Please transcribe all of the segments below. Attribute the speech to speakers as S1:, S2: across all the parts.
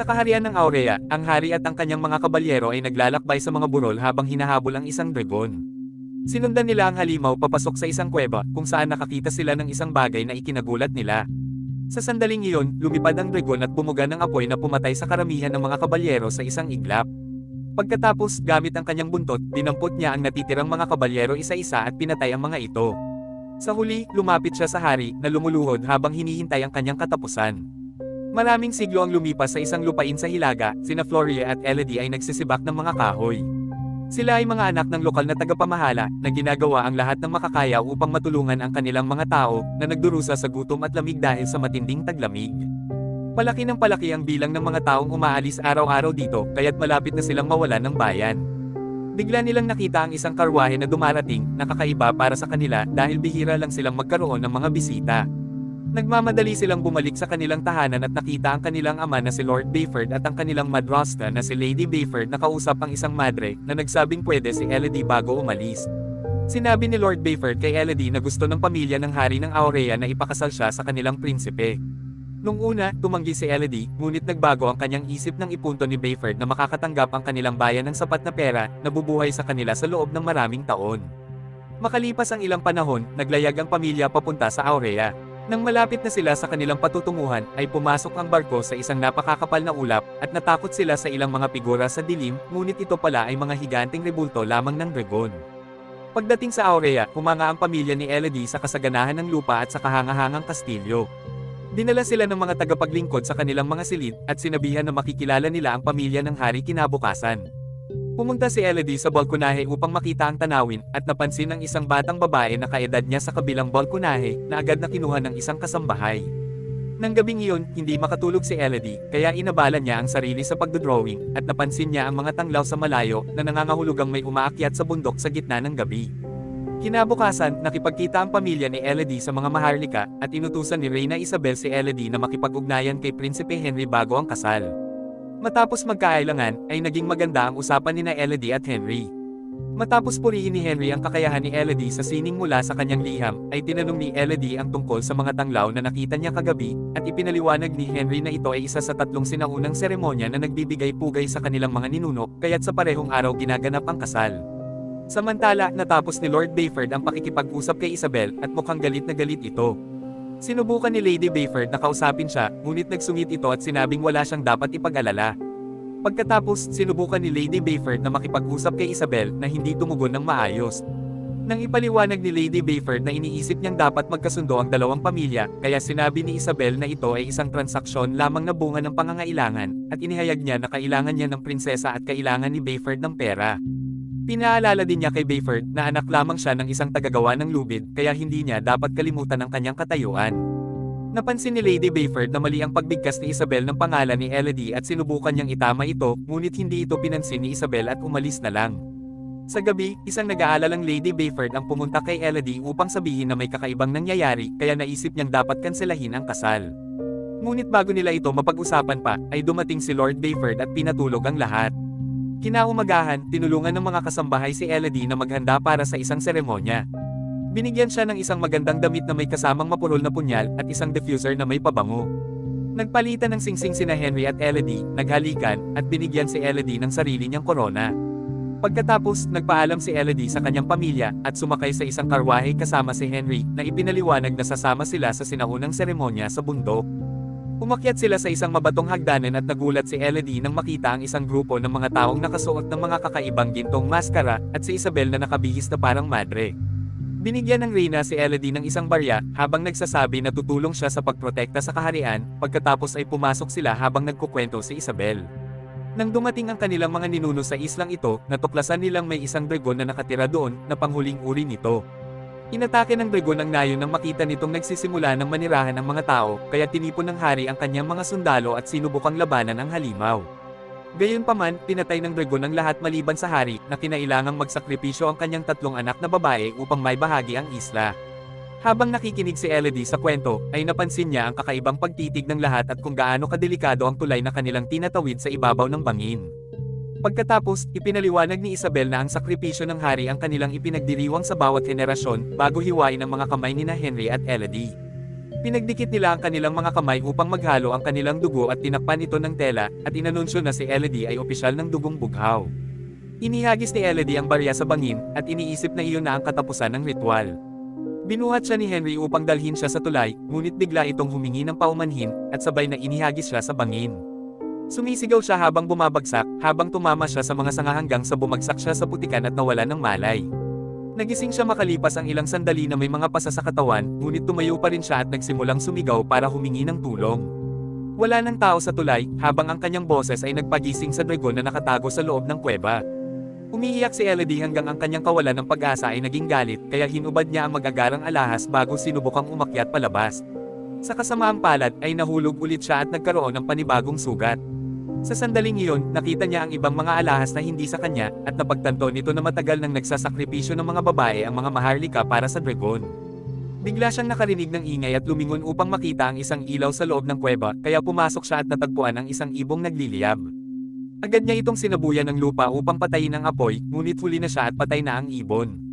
S1: Sa kaharian ng Aurea, ang hari at ang kanyang mga kabalyero ay naglalakbay sa mga burol habang hinahabol ang isang dragon. Sinundan nila ang halimaw papasok sa isang kuweba kung saan nakakita sila ng isang bagay na ikinagulat nila. Sa sandaling iyon, lumipad ang dragon at bumuga ng apoy na pumatay sa karamihan ng mga kabalyero sa isang iglap. Pagkatapos, gamit ang kanyang buntot, dinampot niya ang natitirang mga kabalyero isa-isa at pinatay ang mga ito. Sa huli, lumapit siya sa hari na lumuluhod habang hinihintay ang kanyang katapusan. Maraming siglo ang lumipas sa isang lupain sa Hilaga, sina Floria at Elodie ay nagsisibak ng mga kahoy. Sila ay mga anak ng lokal na tagapamahala na ginagawa ang lahat ng makakaya upang matulungan ang kanilang mga tao na nagdurusa sa gutom at lamig dahil sa matinding taglamig. Palaki ng palaki ang bilang ng mga taong umaalis araw-araw dito kaya't malapit na silang mawalan ng bayan. Bigla nilang nakita ang isang karwahe na dumarating na kakaiba para sa kanila dahil bihira lang silang magkaroon ng mga bisita. Nagmamadali silang bumalik sa kanilang tahanan at nakita ang kanilang ama na si Lord Bayford at ang kanilang madrasta na si Lady Bayford na kausap ang isang madre na nagsabing pwede si Elodie bago umalis. Sinabi ni Lord Bayford kay Elodie na gusto ng pamilya ng hari ng Aurea na ipakasal siya sa kanilang prinsipe. Nung una, tumanggi si Elodie, ngunit nagbago ang kanyang isip ng ipunto ni Bayford na makakatanggap ang kanilang bayan ng sapat na pera na bubuhay sa kanila sa loob ng maraming taon. Makalipas ang ilang panahon, naglayag ang pamilya papunta sa Aurea. Nang malapit na sila sa kanilang patutunguhan, ay pumasok ang barko sa isang napakakapal na ulap, at natakot sila sa ilang mga figura sa dilim, ngunit ito pala ay mga higanting rebulto lamang ng dragon. Pagdating sa Aurea, humanga ang pamilya ni Elodie sa kasaganahan ng lupa at sa kahangahangang kastilyo. Dinala sila ng mga tagapaglingkod sa kanilang mga silid, at sinabihan na makikilala nila ang pamilya ng hari kinabukasan. Pumunta si Elodie sa balkonahe upang makita ang tanawin, at napansin ang isang batang babae na kaedad niya sa kabilang balkonahe, na agad na kinuha ng isang kasambahay. Nang gabing iyon, hindi makatulog si Elodie, kaya inabala niya ang sarili sa pagdodrawing, at napansin niya ang mga tanglaw sa malayo na nangangahulugang may umaakyat sa bundok sa gitna ng gabi. Kinabukasan, nakipagkita ang pamilya ni Elodie sa mga maharlika, at inutusan ni Reyna Isabel si Elodie na makipag-ugnayan kay Prinsipe Henry bago ang kasal. Matapos magkailangan, ay naging maganda ang usapan ni na Elodie at Henry. Matapos purihin ni Henry ang kakayahan ni Elodie sa sining mula sa kanyang liham, ay tinanong ni Elodie ang tungkol sa mga tanglaw na nakita niya kagabi, at ipinaliwanag ni Henry na ito ay isa sa tatlong sinaunang seremonya na nagbibigay pugay sa kanilang mga ninuno, kaya't sa parehong araw ginaganap ang kasal. Samantala, natapos ni Lord Bayford ang pakikipag-usap kay Isabel, at mukhang galit na galit ito. Sinubukan ni Lady Bayford na kausapin siya, ngunit nagsungit ito at sinabing wala siyang dapat ipag-alala. Pagkatapos, sinubukan ni Lady Bayford na makipag-usap kay Isabel na hindi tumugon ng maayos. Nang ipaliwanag ni Lady Bayford na iniisip niyang dapat magkasundo ang dalawang pamilya, kaya sinabi ni Isabel na ito ay isang transaksyon lamang na bunga ng pangangailangan, at inihayag niya na kailangan niya ng prinsesa at kailangan ni Bayford ng pera. Pinaalala din niya kay Bayford na anak lamang siya ng isang tagagawa ng lubid, kaya hindi niya dapat kalimutan ang kanyang katayuan. Napansin ni Lady Bayford na mali ang pagbigkas ni Isabel ng pangalan ni Elodie at sinubukan niyang itama ito, ngunit hindi ito pinansin ni Isabel at umalis na lang. Sa gabi, isang nag-aalalang Lady Bayford ang pumunta kay Elodie upang sabihin na may kakaibang nangyayari, kaya naisip niyang dapat kanselahin ang kasal. Ngunit bago nila ito mapag-usapan pa, ay dumating si Lord Bayford at pinatulog ang lahat. Kinaumagahan, tinulungan ng mga kasambahay si Elodie na maghanda para sa isang seremonya. Binigyan siya ng isang magandang damit na may kasamang mapurol na punyal at isang diffuser na may pabango. Nagpalitan ng singsing sina Henry at Elodie, naghalikan, at binigyan si Elodie ng sarili niyang korona. Pagkatapos, nagpaalam si Elodie sa kanyang pamilya, at sumakay sa isang karwahe kasama si Henry, na ipinaliwanag na sasama sila sa sinaunang seremonya sa bundok. Umakyat sila sa isang mabatong hagdanan at nagulat si Elodie nang makita ang isang grupo ng mga taong nakasuot ng mga kakaibang gintong maskara, at si Isabel na nakabihis na parang madre. Binigyan ng Reyna si Elodie ng isang barya, habang nagsasabi na tutulong siya sa pagprotekta sa kaharian, pagkatapos ay pumasok sila habang nagkukwento si Isabel. Nang dumating ang kanilang mga ninuno sa islang ito, natuklasan nilang may isang dragon na nakatira doon, na panghuling uri nito. Inatake ng dragon ang nayon nang makita nitong nagsisimula ng manirahan ng mga tao, kaya tinipon ng hari ang kanyang mga sundalo at sinubukang labanan ang halimaw. Gayunpaman, pinatay ng dragon ang lahat maliban sa hari, na kinailangang magsakripisyo ang kanyang tatlong anak na babae upang may bahagi ang isla. Habang nakikinig si Elodie sa kwento, ay napansin niya ang kakaibang pagtitig ng lahat at kung gaano kadelikado ang tulay na kanilang tinatawid sa ibabaw ng bangin. Pagkatapos, ipinaliwanag ni Isabel na ang sakripisyo ng hari ang kanilang ipinagdiriwang sa bawat henerasyon bago hiwain ang mga kamay ni na Henry at Elodie. Pinagdikit nila ang kanilang mga kamay upang maghalo ang kanilang dugo at tinakpan ito ng tela, at inanunsyo na si Elodie ay opisyal ng dugong bughaw. Inihagis ni Elodie ang barya sa bangin, at iniisip na iyon na ang katapusan ng ritual. Binuhat siya ni Henry upang dalhin siya sa tulay, ngunit bigla itong humingi ng paumanhin, at sabay na inihagis siya sa bangin. Sumisigaw siya habang bumabagsak, habang tumama siya sa mga sanga hanggang sa bumagsak siya sa putikan at nawala ng malay. Nagising siya makalipas ang ilang sandali na may mga pasa sa katawan, ngunit tumayo pa rin siya at nagsimulang sumigaw para humingi ng tulong. Wala ng tao sa tulay, habang ang kanyang boses ay nagpagising sa dragon na nakatago sa loob ng kuweba. Umiiyak si Elodie hanggang ang kanyang kawalan ng pag-asa ay naging galit, kaya hinubad niya ang magagarang alahas bago sinubukang umakyat palabas. Sa kasamaang palad ay nahulog ulit siya at nagkaroon ng panibagong sugat. Sa sandaling iyon, nakita niya ang ibang mga alahas na hindi sa kanya, at napagtanto nito na matagal nang nagsasakripisyo ng mga babae ang mga maharlika para sa dragon. Bigla siyang nakarinig ng ingay at lumingon upang makita ang isang ilaw sa loob ng kuweba, kaya pumasok siya at natagpuan ang isang ibong nagliliyab. Agad niya itong sinabuyan ng lupa upang patayin ang apoy, ngunit huli na siya at patay na ang ibon.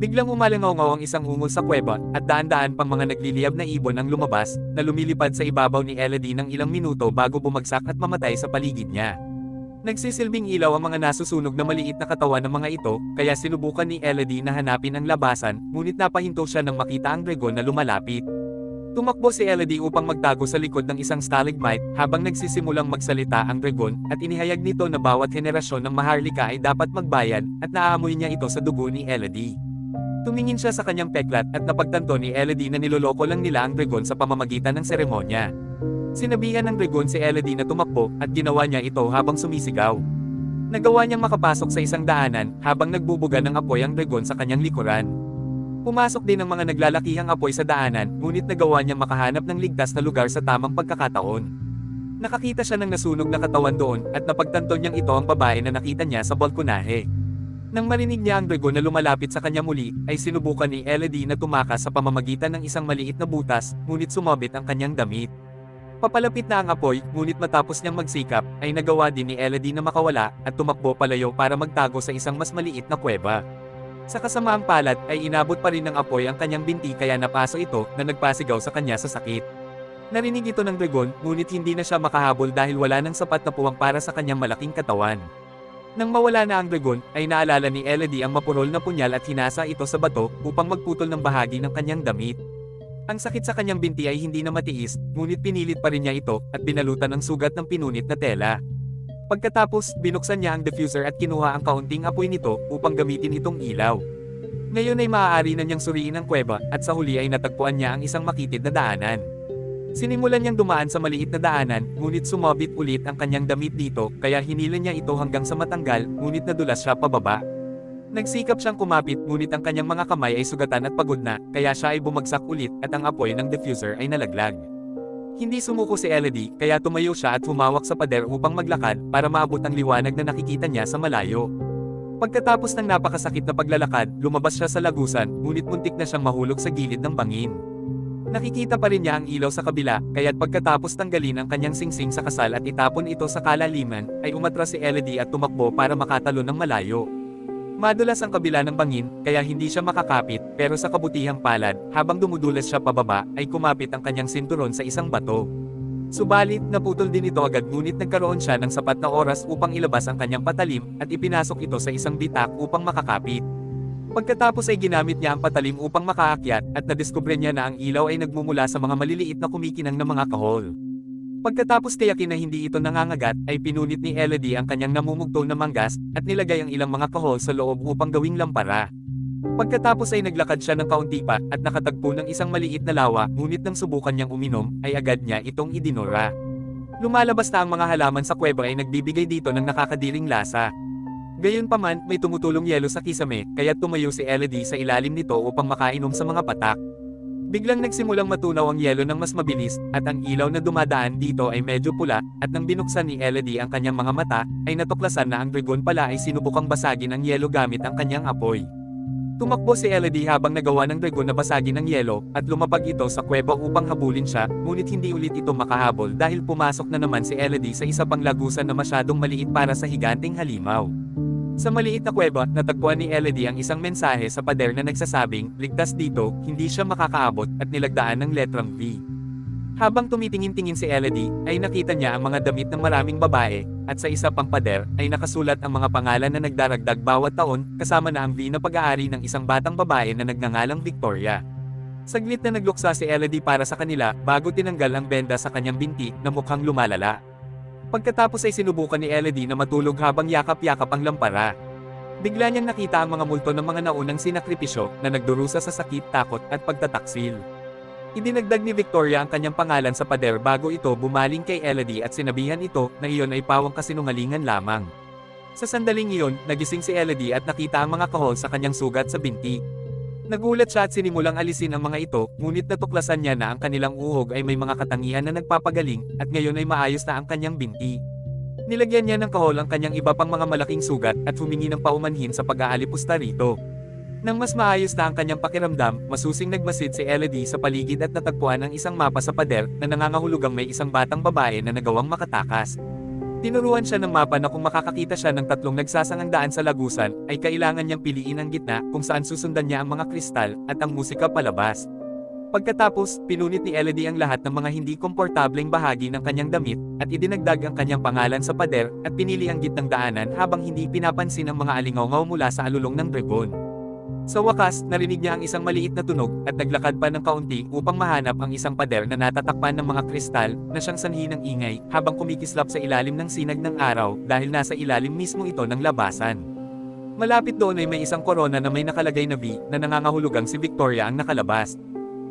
S1: Biglang umalangaw ang isang ungol sa kuweba, at daan-daan pang mga nagliliyab na ibon ang lumabas, na lumilipad sa ibabaw ni Elodie ng ilang minuto bago bumagsak at mamatay sa paligid niya. Nagsisilbing ilaw ang mga nasusunog na maliit na katawan ng mga ito, kaya sinubukan ni Elodie na hanapin ang labasan, ngunit napahinto siya nang makita ang dragon na lumalapit. Tumakbo si Elodie upang magtago sa likod ng isang stalagmite, habang nagsisimulang magsalita ang dragon, at inihayag nito na bawat henerasyon ng Maharlika ay dapat magbayad, at naaamoy niya ito sa dugo ni Elodie. Tumingin siya sa kanyang peklat at napagtanto ni Elodie na niloloko lang nila ang dragon sa pamamagitan ng seremonya. Sinabihan ng dragon si Elodie na tumakbo at ginawa niya ito habang sumisigaw. Nagawa niyang makapasok sa isang daanan habang nagbubuga ng apoy ang dragon sa kanyang likuran. Pumasok din ang mga naglalakihang apoy sa daanan, ngunit nagawa niyang makahanap ng ligtas na lugar sa tamang pagkakataon. Nakakita siya ng nasunog na katawan doon, at napagtanto niyang ito ang babae na nakita niya sa balkonahe. Nang marinig niya ang dragon na lumalapit sa kanya muli, ay sinubukan ni Elodie na tumakas sa pamamagitan ng isang maliit na butas, ngunit sumabit ang kanyang damit. Papalapit na ang apoy, ngunit matapos niyang magsikap, ay nagawa din ni Elodie na makawala, at tumakbo palayo para magtago sa isang mas maliit na kuweba. Sa kasamaang palad, ay inabot pa rin ng apoy ang kanyang binti kaya napaso ito, na nagpasigaw sa kanya sa sakit. Narinig ito ng dragon, ngunit hindi na siya makahabol dahil wala ng sapat na puwang para sa kanyang malaking katawan. Nang mawala na ang dragon, ay naalala ni Elodie ang mapurol na punyal at hinasa ito sa bato upang magputol ng bahagi ng kanyang damit. Ang sakit sa kanyang binti ay hindi na matiis, ngunit pinilit pa rin niya ito at binalutan ng sugat ng pinunit na tela. Pagkatapos, binuksan niya ang diffuser at kinuha ang kaunting apoy nito upang gamitin itong ilaw. Ngayon ay maaari na niyang suriin ang kuweba at sa huli ay natagpuan niya ang isang makitid na daanan. Sinimulan niyang dumaan sa maliit na daanan, ngunit sumabit ulit ang kanyang damit dito, kaya hinila niya ito hanggang sa matanggal, ngunit nadulas siya pababa. Nagsikap siyang kumapit ngunit ang kanyang mga kamay ay sugatan at pagod na, kaya siya ay bumagsak ulit at ang apoy ng diffuser ay nalaglag. Hindi sumuko si Elodie, kaya tumayo siya at humawak sa pader upang maglakad para maabot ang liwanag na nakikita niya sa malayo. Pagkatapos ng napakasakit na paglalakad, lumabas siya sa lagusan, ngunit muntik na siyang mahulog sa gilid ng bangin. Nakikita pa rin niya ang ilaw sa kabila, kaya't pagkatapos tanggalin ang kanyang singsing sa kasal at itapon ito sa kalaliman, ay umatras si Elodie at tumakbo para makatalon ng malayo. Madulas ang kabila ng bangin, kaya hindi siya makakapit, pero sa kabutihang palad, habang dumudulas siya pababa, ay kumapit ang kanyang sinturon sa isang bato. Subalit, naputol din ito agad ngunit nagkaroon siya ng sapat na oras upang ilabas ang kanyang patalim, at ipinasok ito sa isang bitak upang makakapit. Pagkatapos ay ginamit niya ang patalim upang makaakyat, at nadiskubre niya na ang ilaw ay nagmumula sa mga maliliit na kumikinang na mga kahol. Pagkatapos tiyakin na hindi ito nangangagat, ay pinunit ni Elodie ang kanyang namumugtong na manggas, at nilagay ang ilang mga kahol sa loob upang gawing lampara. Pagkatapos ay naglakad siya ng kaunti pa, at nakatagpo ng isang maliit na lawa, ngunit nang subukan niyang uminom, ay agad niya itong idinora. Lumalabas na ang mga halaman sa kuweba ay nagbibigay dito ng nakakadiring lasa. Gayunpaman, may tumutulong yelo sa kisame, kaya tumayo si Elodie sa ilalim nito upang makainom sa mga patak. Biglang nagsimulang matunaw ang yelo ng mas mabilis, at ang ilaw na dumadaan dito ay medyo pula, at nang binuksan ni Elodie ang kanyang mga mata, ay natuklasan na ang dragon pala ay sinubukang basagin ang yelo gamit ang kanyang apoy. Tumakbo si Elodie habang nagawa ng dragon na basagin ang yelo, at lumapag ito sa kuweba upang habulin siya, ngunit hindi ulit ito makahabol dahil pumasok na naman si Elodie sa isa pang lagusan na masyadong maliit para sa higanting halimaw. Sa maliit na kuweba, natagpuan ni Elodie ang isang mensahe sa pader na nagsasabing, ligtas dito, hindi siya makakaabot, at nilagdaan ng letrang V. Habang tumitingin-tingin si Elodie, ay nakita niya ang mga damit ng maraming babae, at sa isa pang pader, ay nakasulat ang mga pangalan na nagdaragdag bawat taon, kasama na ang V na pag-aari ng isang batang babae na nagngangalang Victoria. Saglit na nagluksa si Elodie para sa kanila, bago tinanggal ang benda sa kanyang binti, na mukhang lumalala. Pagkatapos ay sinubukan ni Elodie na matulog habang yakap-yakap ang lampara. Bigla niyang nakita ang mga multo ng mga naunang sinakripisyo na nagdurusa sa sakit, takot at pagtataksil. Idinagdag ni Victoria ang kanyang pangalan sa pader bago ito bumaling kay Elodie at sinabihan ito na iyon ay pawang kasinungalingan lamang. Sa sandaling iyon, nagising si Elodie at nakita ang mga kahol sa kanyang sugat sa binti. Nagulat siya at sinimulang alisin ang mga ito, ngunit natuklasan niya na ang kanilang uhog ay may mga katangian na nagpapagaling, at ngayon ay maayos na ang kanyang binti. Nilagyan niya ng kahol ang kanyang iba pang mga malaking sugat at humingi ng paumanhin sa pag-aalipusta rito. Nang mas maayos na ang kanyang pakiramdam, masusing nagmasid si Elodie sa paligid at natagpuan ang isang mapa sa pader na nangangahulugang may isang batang babae na nagawang makatakas. Tinuruan siya ng mapa na kung makakakita siya ng tatlong nagsasangang daan sa lagusan, ay kailangan niyang piliin ang gitna kung saan susundan niya ang mga kristal at ang musika palabas. Pagkatapos, pinunit ni Elodie ang lahat ng mga hindi komportableng bahagi ng kanyang damit, at idinagdag ang kanyang pangalan sa pader, at pinili ang gitnang daanan habang hindi pinapansin ang mga alingaw mula sa alulong ng dragon. Sa wakas, narinig niya ang isang maliit na tunog, at naglakad pa ng kaunti upang mahanap ang isang pader na natatakpan ng mga kristal, na siyang sanhi ng ingay, habang kumikislap sa ilalim ng sinag ng araw, dahil nasa ilalim mismo ito ng labasan. Malapit doon ay may isang korona na may nakalagay na V, na nangangahulugang si Victoria ang nakalabas.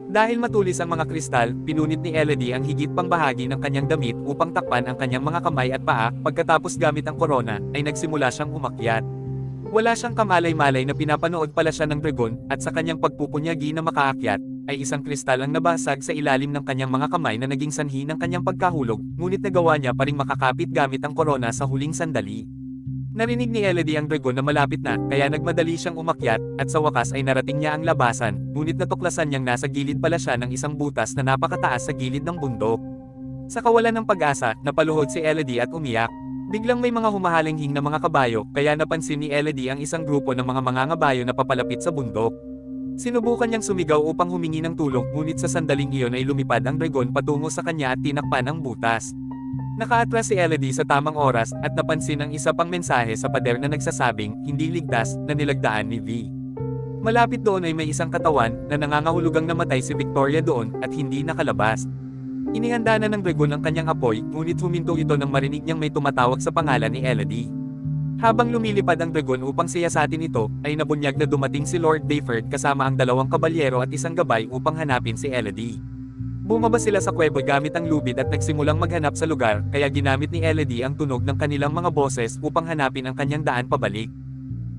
S1: Dahil matulis ang mga kristal, pinunit ni Elodie ang higit pang bahagi ng kanyang damit upang takpan ang kanyang mga kamay at paa, pagkatapos gamit ang korona, ay nagsimula siyang umakyat. Wala siyang kamalay-malay na pinapanood pala siya ng dragon, at sa kanyang pagpupunyagi na makaakyat, ay isang kristal ang nabasag sa ilalim ng kanyang mga kamay na naging sanhi ng kanyang pagkahulog, ngunit nagawa niya pa ring makakapit gamit ang korona sa huling sandali. Narinig ni Elodie ang dragon na malapit na, kaya nagmadali siyang umakyat, at sa wakas ay narating niya ang labasan, ngunit natuklasan niyang nasa gilid pala siya ng isang butas na napakataas sa gilid ng bundok. Sa kawalan ng pag-asa, napaluhod si Elodie at umiyak. Biglang may mga humahalinghing na mga kabayo, kaya napansin ni Elodie ang isang grupo ng mga mangangabayo na papalapit sa bundok. Sinubukan niyang sumigaw upang humingi ng tulong, ngunit sa sandaling iyon ay lumipad ang dragon patungo sa kanya at tinakpan ang butas. Nakaatras si Elodie sa tamang oras at napansin ang isa pang mensahe sa pader na nagsasabing, hindi ligtas, na nilagdaan ni V. Malapit doon ay may isang katawan na nangangahulugang namatay si Victoria doon at hindi nakalabas. Inihanda na ng dragon ang kanyang apoy, ngunit huminto ito nang marinig niyang may tumatawag sa pangalan ni Elodie. Habang lumilipad ang dragon upang siyasatin ito, ay nabunyag na dumating si Lord Bayford kasama ang dalawang kabalyero at isang gabay upang hanapin si Elodie. Bumaba sila sa kuwebo gamit ang lubid at nagsimulang maghanap sa lugar, kaya ginamit ni Elodie ang tunog ng kanilang mga boses upang hanapin ang kanyang daan pabalik.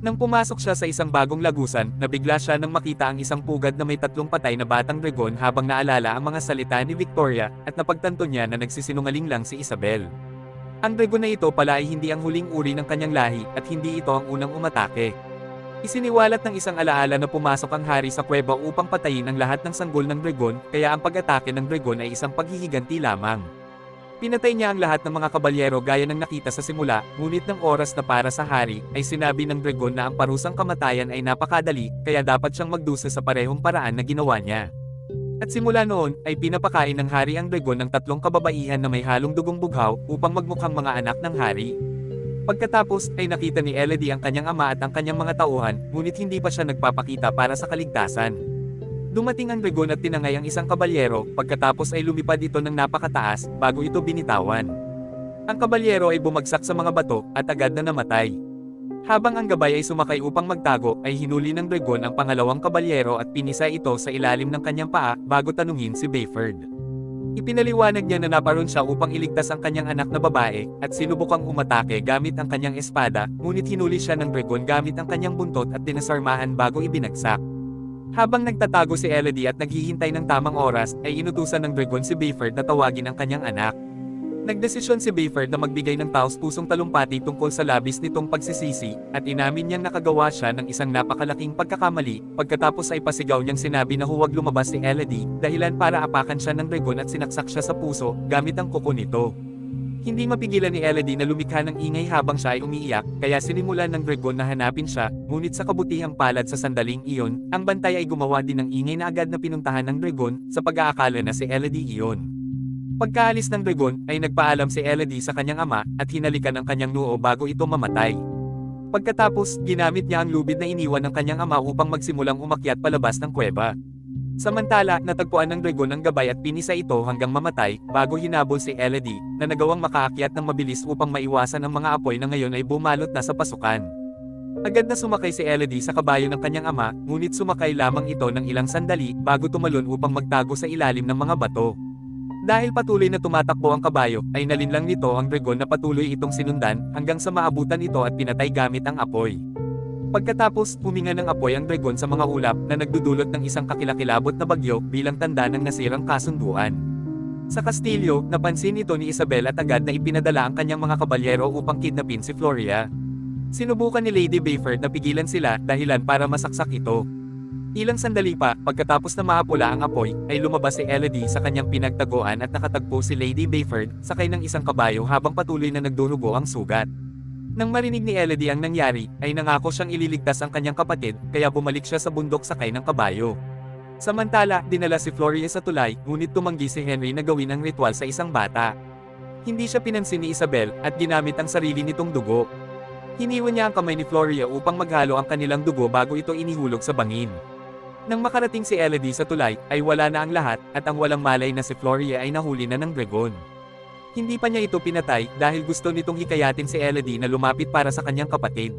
S1: Nang pumasok siya sa isang bagong lagusan, nabigla siya nang makita ang isang pugad na may tatlong patay na batang dragon habang naalala ang mga salita ni Victoria, at napagtanto niya na nagsisinungaling lang si Isabel. Ang dragon na ito pala ay hindi ang huling uri ng kanyang lahi, at hindi ito ang unang umatake. Isiniwalat ng isang alaala na pumasok ang hari sa kuweba upang patayin ang lahat ng sanggol ng dragon, kaya ang pag-atake ng dragon ay isang paghihiganti lamang. Pinatay niya ang lahat ng mga kabalyero gaya ng nakita sa simula, ngunit ng oras na para sa hari, ay sinabi ng dragon na ang parusang kamatayan ay napakadali, kaya dapat siyang magdusa sa parehong paraan na ginawa niya. At simula noon, ay pinapakain ng hari ang dragon ng tatlong kababaihan na may halong dugong bughaw, upang magmukhang mga anak ng hari. Pagkatapos, ay nakita ni Elodie ang kanyang ama at ang kanyang mga tauhan, ngunit hindi pa siya nagpapakita para sa kaligtasan. Dumating ang dragon at tinangay ang isang kabalyero, pagkatapos ay lumipad ito ng napakataas, bago ito binitawan. Ang kabalyero ay bumagsak sa mga bato, at agad na namatay. Habang ang gabay ay sumakay upang magtago, ay hinuli ng dragon ang pangalawang kabalyero at pinisa ito sa ilalim ng kanyang paa, bago tanungin si Bayford. Ipinaliwanag niya na naparoon siya upang iligtas ang kanyang anak na babae, at sinubukang umatake gamit ang kanyang espada, ngunit hinuli siya ng dragon gamit ang kanyang buntot at dinasarmahan bago ibinagsak. Habang nagtatago si Elodie at naghihintay ng tamang oras, ay inutusan ng dragon si Bayford na tawagin ang kanyang anak. Nagdesisyon si Bayford na magbigay ng taos-pusong talumpati tungkol sa labis nitong pagsisisi, at inamin niyang nakagawa siya ng isang napakalaking pagkakamali, pagkatapos ay pasigaw niyang sinabi na huwag lumabas si Elodie, dahilan para apakan siya ng dragon at sinaksak siya sa puso, gamit ang kuko nito. Hindi mapigilan ni Elodie na lumikha ng ingay habang siya ay umiiyak, kaya sinimulan ng dragon na hanapin siya, ngunit sa kabutihang palad sa sandaling iyon, ang bantay ay gumawa din ng ingay na agad na pinuntahan ng dragon, sa pag-aakala na si Elodie iyon. Pagkaalis ng dragon, ay nagpaalam si Elodie sa kanyang ama, at hinalikan ang kanyang noo bago ito mamatay. Pagkatapos, ginamit niya ang lubid na iniwan ng kanyang ama upang magsimulang umakyat palabas ng kuweba. Samantala, natagpuan ng dragon ang gabay at pinisa ito hanggang mamatay, bago hinabol si Elodie, na nagawang makaakyat ng mabilis upang maiwasan ang mga apoy na ngayon ay bumalot na sa pasukan. Agad na sumakay si Elodie sa kabayo ng kanyang ama, ngunit sumakay lamang ito ng ilang sandali bago tumalon upang magtago sa ilalim ng mga bato. Dahil patuloy na tumatakbo ang kabayo, ay nalinlang nito ang dragon na patuloy itong sinundan, hanggang sa maabutan ito at pinatay gamit ang apoy. Pagkatapos, huminga ng apoy ang dragon sa mga ulap na nagdudulot ng isang kakilakilabot na bagyo bilang tanda ng nasirang kasunduan. Sa kastilyo, napansin ito ni Isabel at agad na ipinadala ang kanyang mga kabalyero upang kidnapin si Floria. Sinubukan ni Lady Bayford na pigilan sila dahilan para masaksak ito. Ilang sandali pa, pagkatapos na maapula ang apoy, ay lumabas si Elodie sa kanyang pinagtaguan at nakatagpo si Lady Bayford, sakay ng isang kabayo habang patuloy na nagdurugo ang sugat. Nang marinig ni Elodie ang nangyari, ay nangako siyang ililigtas ang kanyang kapatid, kaya bumalik siya sa bundok sakay ng kabayo. Samantala, dinala si Floria sa tulay, ngunit tumanggi si Henry na gawin ang ritual sa isang bata. Hindi siya pinansin ni Isabel, at ginamit ang sarili nitong dugo. Hiniwan niya ang kamay ni Floria upang maghalo ang kanilang dugo bago ito inihulog sa bangin. Nang makarating si Elodie sa tulay, ay wala na ang lahat, at ang walang malay na si Floria ay nahuli na ng dragon. Hindi pa niya ito pinatay dahil gusto nitong hikayatin si Elodie na lumapit para sa kanyang kapatid.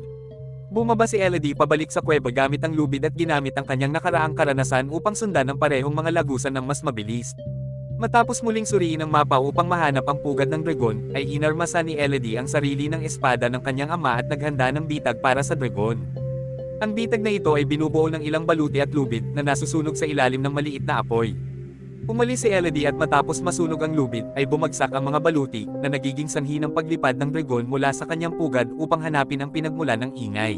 S1: Bumaba si Elodie pabalik sa kuweba gamit ang lubid at ginamit ang kanyang nakaraang karanasan upang sundan ang parehong mga lagusan ng mas mabilis. Matapos muling suriin ang mapa upang mahanap ang pugad ng dragon, ay inarmasa ni Elodie ang sarili ng espada ng kanyang ama at naghanda ng bitag para sa dragon. Ang bitag na ito ay binubuo ng ilang baluti at lubid na nasusunog sa ilalim ng maliit na apoy. Umalis si Elodie at matapos masunog ang lubid, ay bumagsak ang mga baluti, na nagiging sanhi ng paglipad ng dragon mula sa kanyang pugad upang hanapin ang pinagmulan ng ingay.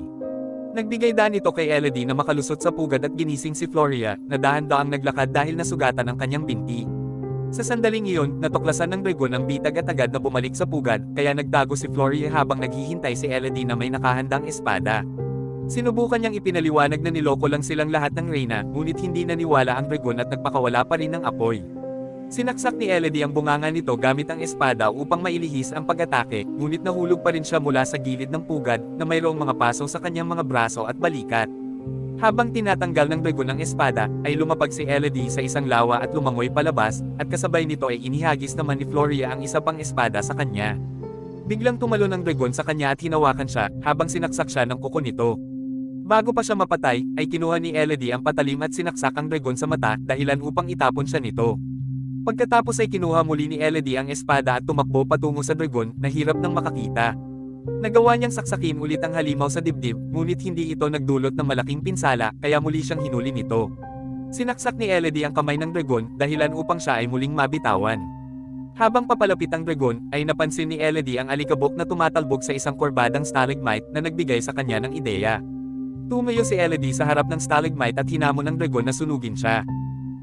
S1: Nagbigay daan ito kay Elodie na makalusot sa pugad at ginising si Floria, na dahan-daang naglakad dahil nasugatan ang kanyang binti. Sa sandaling iyon, natuklasan ng dragon ang bitag at agad na bumalik sa pugad, kaya nagtago si Floria habang naghihintay si Elodie na may nakahandang espada. Sinubukan niyang ipinaliwanag na niloko lang silang lahat ng Reyna, ngunit hindi naniwala ang dragon at nagpakawala pa rin ng apoy. Sinaksak ni Elodie ang bunganga nito gamit ang espada upang mailihis ang pag-atake, ngunit nahulog pa rin siya mula sa gilid ng pugad, na mayroong mga paso sa kanyang mga braso at balikat. Habang tinatanggal ng dragon ang espada, ay lumapag si Elodie sa isang lawa at lumangoy palabas, at kasabay nito ay inihagis naman ni Floria ang isa pang espada sa kanya. Biglang tumalon ang dragon sa kanya at hinawakan siya, habang sinaksak siya ng kuko nito. Bago pa siya mapatay, ay kinuha ni Elodie ang patalim at sinaksak ang dragon sa mata dahilan upang itapon siya nito. Pagkatapos ay kinuha muli ni Elodie ang espada at tumakbo patungo sa dragon na hirap nang makakita. Nagawa niyang saksakin ulit ang halimaw sa dibdib, ngunit hindi ito nagdulot ng malaking pinsala, kaya muli siyang hinuli nito. Sinaksak ni Elodie ang kamay ng dragon, dahilan upang siya ay muling mabitawan. Habang papalapit ang dragon, ay napansin ni Elodie ang alikabok na tumatalbog sa isang kurbadang stalagmite na nagbigay sa kanya ng ideya. Tumayo si Elodie sa harap ng stalagmite at hinamon ng dragon na sunugin siya.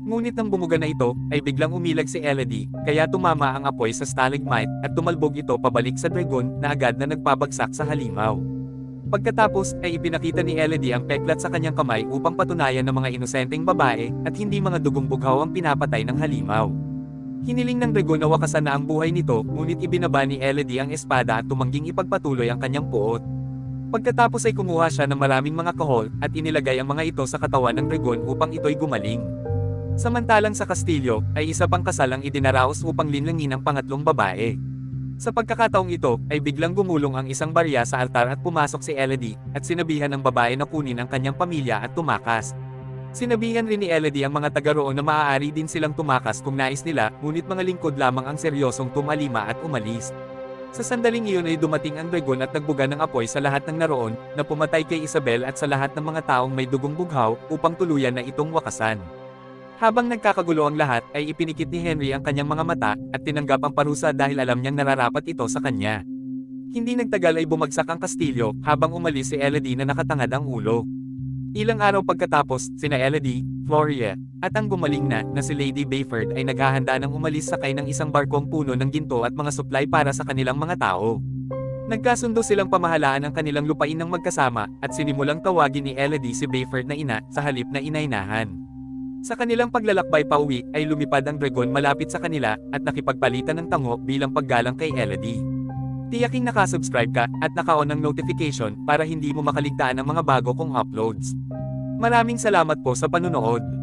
S1: Ngunit nang bumuga na ito, ay biglang umilag si Elodie, kaya tumama ang apoy sa stalagmite at tumalbog ito pabalik sa dragon na agad na nagpabagsak sa halimaw. Pagkatapos, ay ipinakita ni Elodie ang peklat sa kanyang kamay upang patunayan ng mga inosenteng babae at hindi mga dugong bughaw ang pinapatay ng halimaw. Hiniling ng dragon na wakasan na ang buhay nito, ngunit ibinaba ni Elodie ang espada at tumangging ipagpatuloy ang kanyang puot. Pagkatapos ay kumuha siya ng maraming mga kahol, at inilagay ang mga ito sa katawan ng dragon upang ito'y gumaling. Samantalang sa kastilyo, ay isa pang kasal ang idinaraos upang linlangin ang pangatlong babae. Sa pagkakataong ito, ay biglang gumulong ang isang barya sa altar at pumasok si Elodie, at sinabihan ng babae na kunin ang kanyang pamilya at tumakas. Sinabihan rin ni Elodie ang mga taga na maaari din silang tumakas kung nais nila, ngunit mga lingkod lamang ang seryosong tumalima at umalis. Sa sandaling iyon ay dumating ang dragon at nagbuga ng apoy sa lahat ng naroon, na pumatay kay Isabel at sa lahat ng mga taong may dugong bughaw, upang tuluyan na itong wakasan. Habang nagkakagulo ang lahat, ay ipinikit ni Henry ang kanyang mga mata, at tinanggap ang parusa dahil alam niyang nararapat ito sa kanya. Hindi nagtagal ay bumagsak ang kastilyo, habang umalis si Elodie na nakatangad ang ulo. Ilang araw pagkatapos, sina Elodie, Floria, at ang gumaling na, na si Lady Bayford ay naghahanda ng umalis sakay ng isang barkong puno ng ginto at mga supply para sa kanilang mga tao. Nagkasundo silang pamahalaan ang kanilang lupain ng magkasama, at sinimulang tawagin ni Elodie si Bayford na ina, sa halip na inainahan. Sa kanilang paglalakbay pauwi, ay lumipad ang dragon malapit sa kanila, at nakipagpalitan ng tango bilang paggalang kay Elodie. Tiyaking nakasubscribe ka, at naka-on ang notification, para hindi mo makaligtaan ang mga bago kong uploads. Maraming salamat po sa panunood.